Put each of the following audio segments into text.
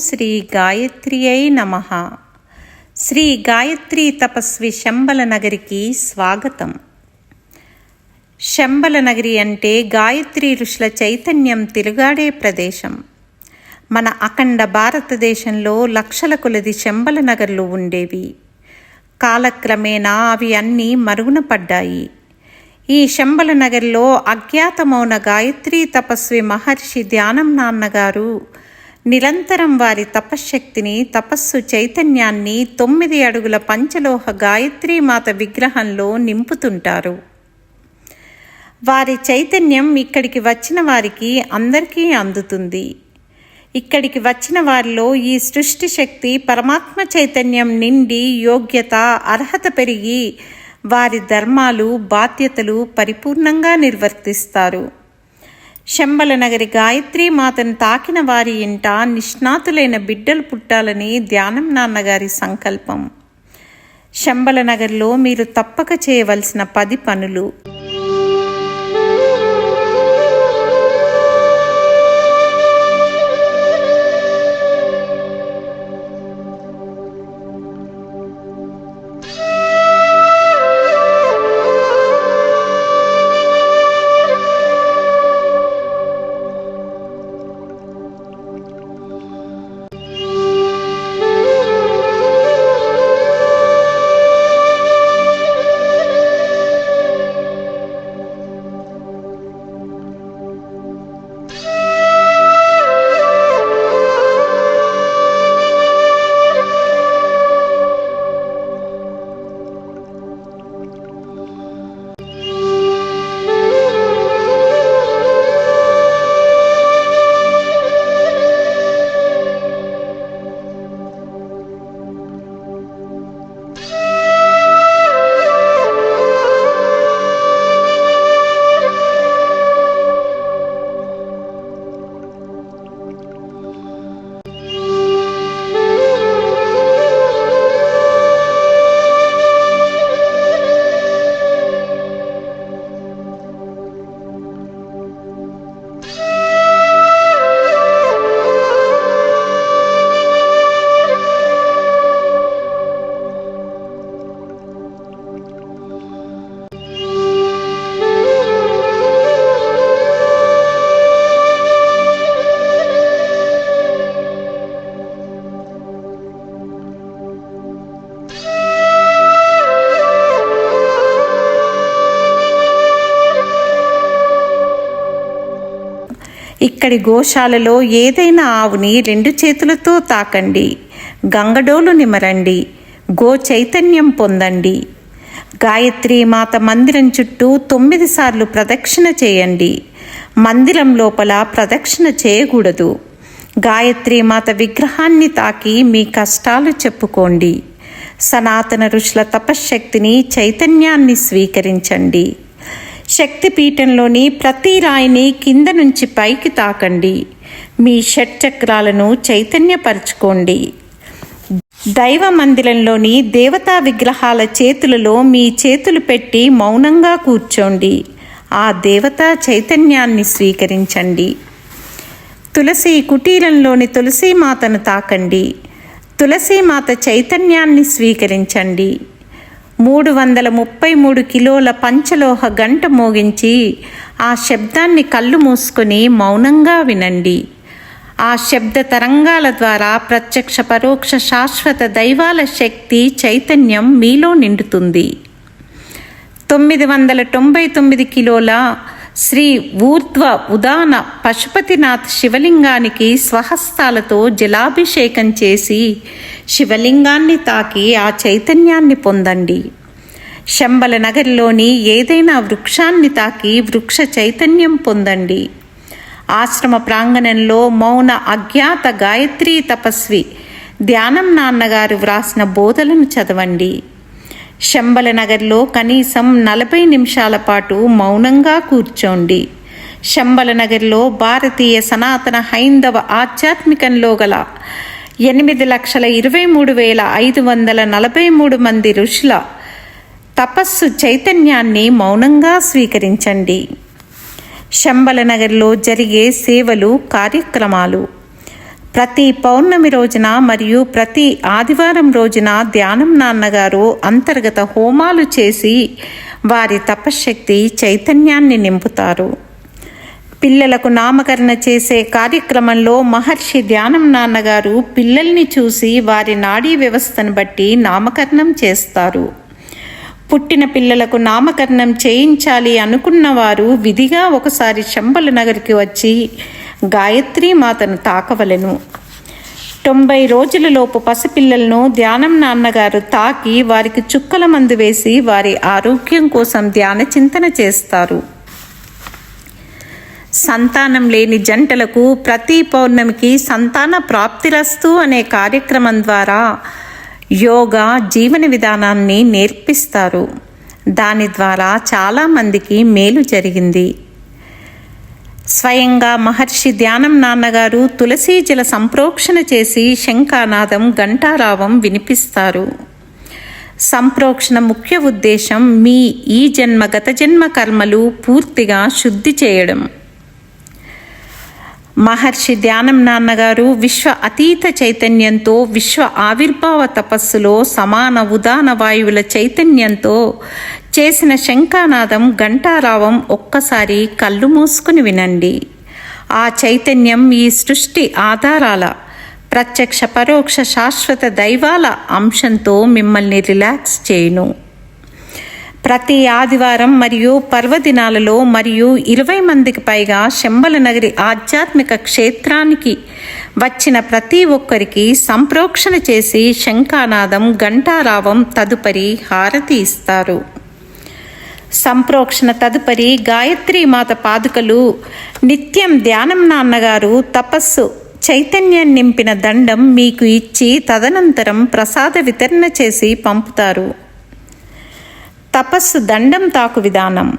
శ్రీ గాయత్రియై నమ. శ్రీ గాయత్రి తపస్వి శంబల నగరికి స్వాగతం. శంబల నగరి అంటే గాయత్రి ఋషుల చైతన్యం తిరుగాడే ప్రదేశం. మన అఖండ భారతదేశంలో లక్షల కొలది శంబల నగర్లు ఉండేవి. కాలక్రమేణా అవి అన్నీ మరుగున పడ్డాయి. ఈ శంబల నగర్లో అజ్ఞాతమౌన గాయత్రి తపస్వి మహర్షి ధ్యానం నాన్నగారు నిరంతరం వారి తపశ్శక్తిని తపస్సు చైతన్యాన్ని తొమ్మిది అడుగుల పంచలోహ గాయత్రీమాత విగ్రహంలో నింపుతుంటారు. వారి చైతన్యం ఇక్కడికి వచ్చిన వారికి అందరికీ అందుతుంది. ఇక్కడికి వచ్చిన వారిలో ఈ సృష్టి శక్తి పరమాత్మ చైతన్యం నిండి యోగ్యత అర్హత పెరిగి వారి ధర్మాలు బాధ్యతలు పరిపూర్ణంగా నిర్వర్తిస్తారు. శంబల నగరి గాయత్రి మాతను తాకిన వారి ఇంట నిష్ణాతులైన బిడ్డలు పుట్టాలని ధ్యానం నాన్నగారి సంకల్పం. శంబల నగర్లో మీరు తప్పక చేయవలసిన పది పనులు. ఇక్కడి గోశాలలో ఏదైనా ఆవుని రెండు చేతులతో తాకండి. గంగడోలు నిమరండి. గో చైతన్యం పొందండి. గాయత్రి మాత మందిరం చుట్టూ తొమ్మిది సార్లు ప్రదక్షిణ చేయండి. మందిరం లోపల ప్రదక్షిణ చేయకూడదు. గాయత్రి మాత విగ్రహాన్ని తాకి మీ కష్టాలు చెప్పుకోండి. సనాతన ఋషుల తపశ్శక్తిని చైతన్యాన్ని స్వీకరించండి. శక్తిపీఠంలోని ప్రతి రాయిని కింద నుంచి పైకి తాకండి. మీ షట్చక్రాలను చైతన్యపరచుకోండి. దైవ మందిరంలోని దేవతా విగ్రహాల చేతులలో మీ చేతులు పెట్టి మౌనంగా కూర్చోండి. ఆ దేవతా చైతన్యాన్ని స్వీకరించండి. తులసి కుటీరంలోని తులసీమాతను తాకండి. తులసీమాత చైతన్యాన్ని స్వీకరించండి. మూడు వందల ముప్పై మూడు కిలోల పంచలోహ గంట మోగించి ఆ శబ్దాన్ని కళ్ళు మూసుకొని మౌనంగా వినండి. ఆ శబ్ద తరంగాల ద్వారా ప్రత్యక్ష పరోక్ష శాశ్వత దైవాల శక్తి చైతన్యం మీలో నిండుతుంది. తొమ్మిది వందల తొంభై తొమ్మిది కిలోల శ్రీ ఊర్ధ్వ ఉదాన పశుపతినాథ్ శివలింగానికి స్వహస్తాలతో జలాభిషేకం చేసి శివలింగాన్ని తాకి ఆ చైతన్యాన్ని పొందండి. శంబల నగర్లోని ఏదైనా వృక్షాన్ని తాకి వృక్ష చైతన్యం పొందండి. ఆశ్రమ ప్రాంగణంలో మౌన అజ్ఞాత గాయత్రీ తపస్వి ధ్యానం నాన్నగారు వ్రాసిన బోధలను చదవండి. శంబల నగర్లో కనీసం నలభై నిమిషాల పాటు మౌనంగా కూర్చోండి. శంబల నగర్లో భారతీయ సనాతన హైందవ ఆధ్యాత్మికంలో గల ఎనిమిది లక్షల ఇరవై మూడు వేల ఐదు వందల నలభై మూడు మంది ఋషుల తపస్సు చైతన్యాన్ని మౌనంగా స్వీకరించండి. శంబలనగర్లో జరిగే సేవలు కార్యక్రమాలు. ప్రతి పౌర్ణమి రోజున మరియు ప్రతి ఆదివారం రోజున ధ్యానం నాన్నగారు అంతర్గత హోమాలు చేసి వారి తపశ్శక్తి చైతన్యాన్ని నింపుతారు. పిల్లలకు నామకరణ చేసే కార్యక్రమంలో మహర్షి ధ్యానం నాన్నగారు పిల్లల్ని చూసి వారి నాడీ వ్యవస్థను బట్టి నామకరణం చేస్తారు. పుట్టిన పిల్లలకు నామకరణం చేయించాలి అనుకున్న వారు విధిగా ఒకసారి శంబల నగరికి వచ్చి గాయత్రి మాతను తాకవలెను. తొంభై రోజులలోపు పసిపిల్లలను ధ్యానం నాన్నగారు తాకి వారికి చుక్కల మందు వేసి వారి ఆరోగ్యం కోసం ధ్యాన చింతన చేస్తారు. సంతానం లేని జంటలకు ప్రతి పౌర్ణమికి సంతాన ప్రాప్తిరస్తు అనే కార్యక్రమం ద్వారా యోగా జీవన విధానాన్ని నేర్పిస్తారు. దాని ద్వారా చాలామందికి మేలు జరిగింది. స్వయంగా మహర్షి ధ్యానం నాన్నగారు తులసీ జల సంప్రోక్షణ చేసి శంఖానాదం ఘంటారావం వినిపిస్తారు. సంప్రోక్షణ ముఖ్య ఉద్దేశం మీ ఈ జన్మ గత జన్మ కర్మలు పూర్తిగా శుద్ధి చేయడం. మహర్షి ధ్యానం నాన్నగారు విశ్వ అతీత చైతన్యంతో విశ్వ ఆవిర్భావ తపస్సులో సమాన ఉదాన వాయువుల చైతన్యంతో చేసిన శంఖానాదం ఘంటారావం ఒక్కసారి కళ్ళు మూసుకుని వినండి. ఆ చైతన్యం ఈ సృష్టి ఆధారాల ప్రత్యక్ష పరోక్ష శాశ్వత దైవాల అంశంతో మిమ్మల్ని రిలాక్స్ చేయును. ప్రతి ఆదివారం మరియు పర్వదినాలలో మరియు ఇరవై మందికి పైగా శంబల నగరి ఆధ్యాత్మిక క్షేత్రానికి వచ్చిన ప్రతి ఒక్కరికి సంప్రోక్షణ చేసి శంఖానాదం ఘంటారావం తదుపరి హారతి ఇస్తారు. సంప్రోక్షణ తదుపరి గాయత్రి మాత పాదుకలు నిత్యం ధ్యానం నాన్నగారు తపస్సు చైతన్యం నింపిన దండం మీకు ఇచ్చి తదనంతరం ప్రసాద వితరణ చేసి పంపుతారు. తపస్సు దండం తాకు విధానం.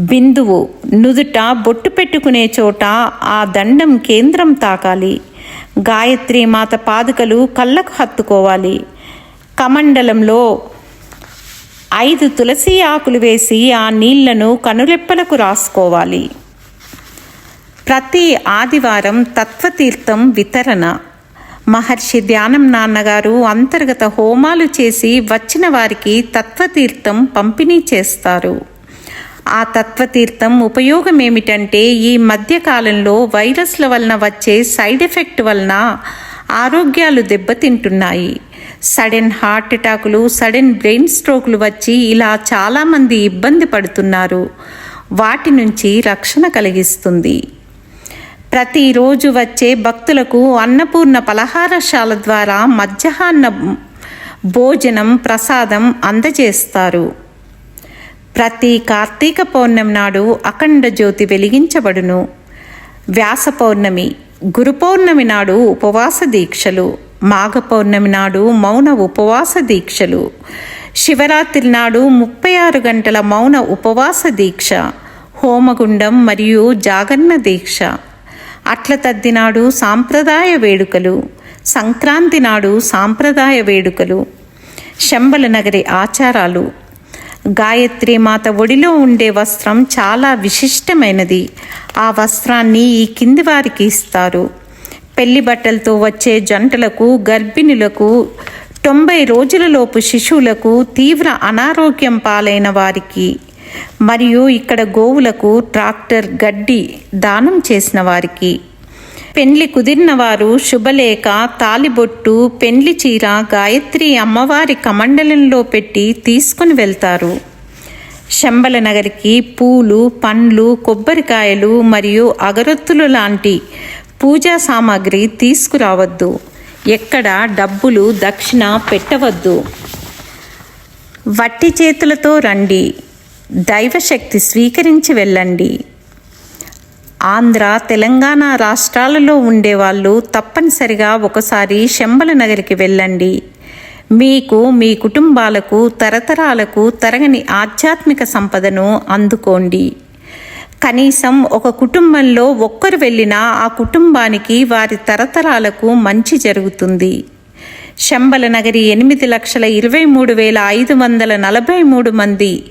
బిందువు నుదుట బొట్టు పెట్టుకునే చోట ఆ దండం కేంద్రం తాకాలి. గాయత్రి మాత పాదుకలు కళ్ళకు హత్తుకోవాలి. కమండలంలో ఐదు తులసి ఆకులు వేసి ఆ నీళ్ళను కనురెప్పలకు రాసుకోవాలి. ప్రతి ఆదివారం తత్వతీర్థం వితరణ. మహర్షి ధ్యానం నాన్నగారు అంతర్గత హోమాలు చేసి వచ్చిన వారికి తత్వతీర్థం పంపిణీ చేస్తారు. ఆ తత్వతీర్థం ఉపయోగం ఏమిటంటే ఈ మధ్యకాలంలో వైరస్ల వలన వచ్చే సైడ్ ఎఫెక్ట్ వలన ఆరోగ్యాలు దెబ్బతింటున్నాయి. సడెన్ హార్ట్ అటాకులు సడెన్ బ్రెయిన్ స్ట్రోక్లు వచ్చి ఇలా చాలామంది ఇబ్బంది పడుతున్నారు. వాటి నుంచి రక్షణ కలిగిస్తుంది. ప్రతిరోజు వచ్చే భక్తులకు అన్నపూర్ణ పలహారశాల ద్వారా మధ్యాహ్న భోజనం ప్రసాదం అందజేస్తారు. ప్రతి కార్తీక పౌర్ణమి నాడు అఖండ జ్యోతి వెలిగించబడును. వ్యాస పౌర్ణమి గురు పౌర్ణమి నాడు ఉపవాస దీక్షలు మాఘ పౌర్ణమి నాడు మౌన ఉపవాస దీక్షలు శివరాత్రి నాడు ముప్పై ఆరు గంటల మౌన ఉపవాస దీక్ష హోమగుండం మరియు జాగరణ దీక్ష అట్ల తద్దినాడు సాంప్రదాయ వేడుకలు. సంక్రాంతి నాడు సాంప్రదాయ వేడుకలు. శంబల నగరి ఆచారాలు. గాయత్రి మాత ఒడిలో ఉండే వస్త్రం చాలా విశిష్టమైనది. ఆ వస్త్రాన్ని ఈ కింది వారికి ఇస్తారు. పెళ్ళి బట్టలతో వచ్చే జంటలకు గర్భిణులకు తొంభై రోజులలోపు శిశువులకు తీవ్ర అనారోగ్యం పాలైన వారికి మరియు ఇక్కడ గోవులకు ట్రాక్టర్ గడ్డి దానం చేసిన వారికి. పెండ్లి కుదిరిన వారు శుభలేఖ తాలిబొట్టు పెండ్లి చీర గాయత్రి అమ్మవారి కమండలంలో పెట్టి తీసుకుని వెళ్తారు. శంబల నగరికి పూలు పండ్లు కొబ్బరికాయలు మరియు అగరొత్తులు లాంటి పూజా సామాగ్రి తీసుకురావద్దు. ఎక్కడ డబ్బులు దక్షిణ పెట్టవద్దు. వట్టి చేతులతో రండి. దైవశక్తి స్వీకరించి వెళ్ళండి. ఆంధ్ర తెలంగాణ రాష్ట్రాలలో ఉండేవాళ్ళు తప్పనిసరిగా ఒకసారి శంబల నగరికి వెళ్ళండి. మీకు మీ కుటుంబాలకు తరతరాలకు తరగని ఆధ్యాత్మిక సంపదను అందుకోండి. కనీసం ఒక కుటుంబంలో ఒక్కరు వెళ్ళినా ఆ కుటుంబానికి వారి తరతరాలకు మంచి జరుగుతుంది. శంబల నగరి ఎనిమిది లక్షల ఇరవై మూడు వేల ఐదు వందల నలభై మూడు మంది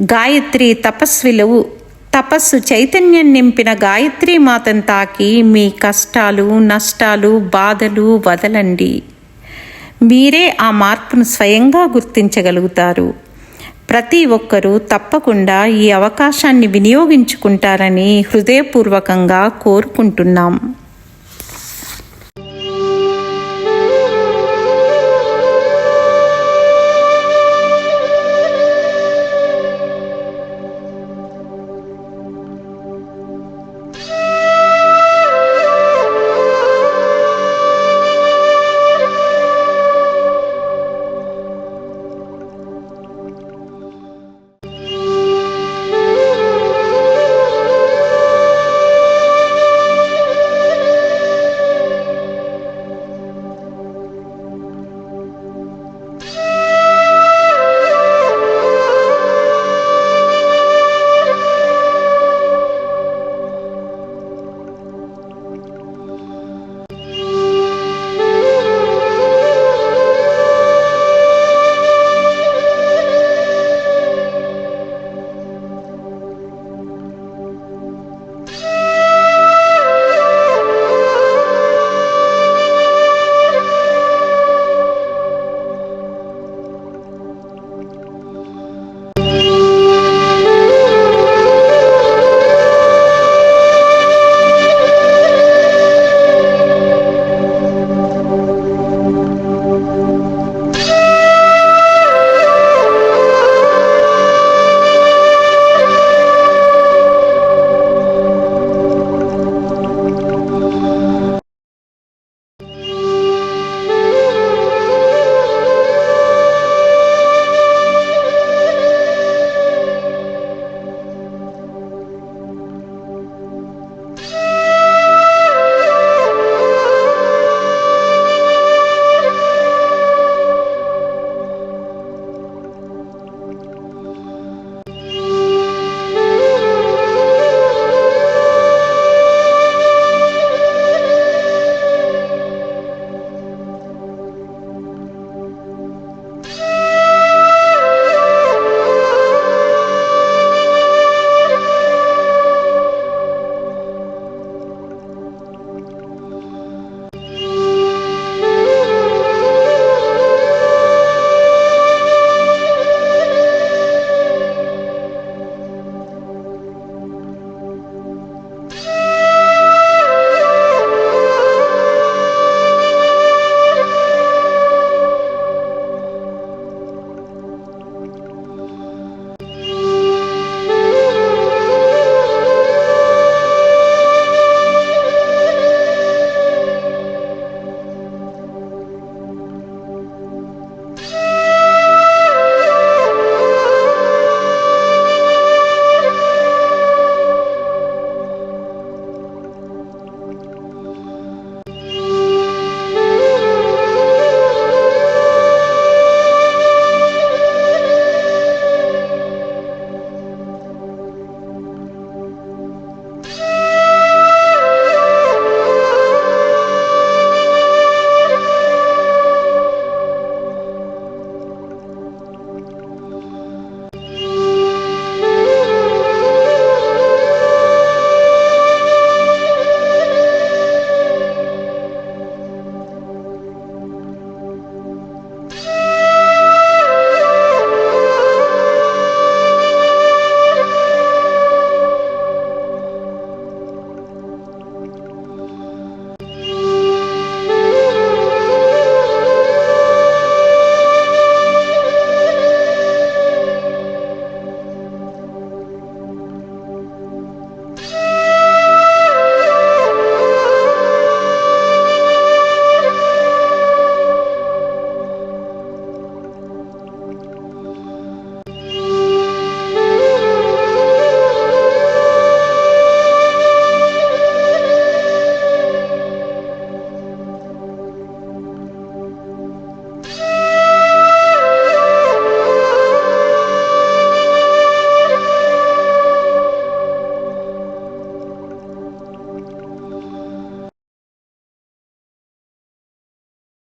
గాయత్రి తపస్విలవు తపస్సు చైతన్యం నింపిన గాయత్రి మాతను తాకి మీ కష్టాలు నష్టాలు బాధలు వదలండి. మీరే ఆ మార్పును స్వయంగా గుర్తించగలుగుతారు. ప్రతి ఒక్కరూ తప్పకుండా ఈ అవకాశాన్ని వినియోగించుకుంటారని హృదయపూర్వకంగా కోరుకుంటున్నాం.